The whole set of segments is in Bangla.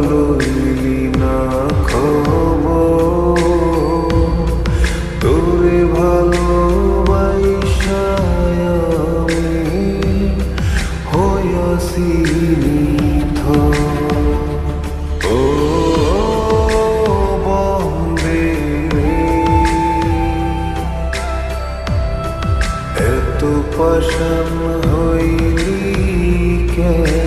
লইলি না খব তোরে ভালোবাসায় হয়াসি এত পশম হইলি কে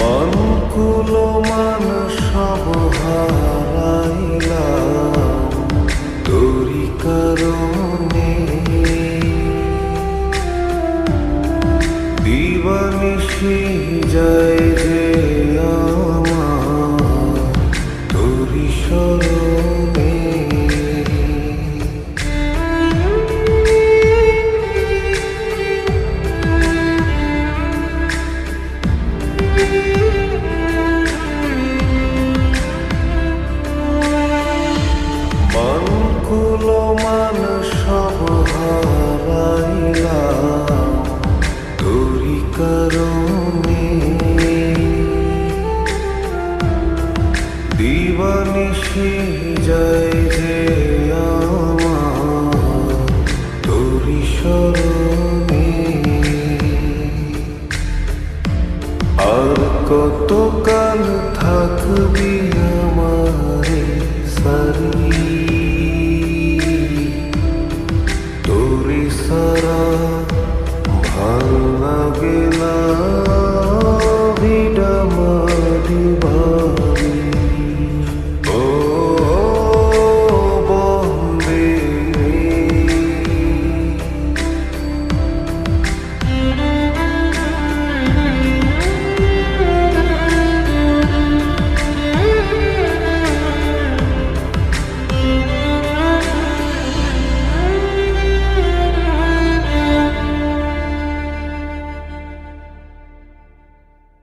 মন কুলো মান সব হারাইলাম তোরি কারণে দিবানিশি যায় যে মিশে যায় যে আমার তোরি আর থাকবি আমারে সারি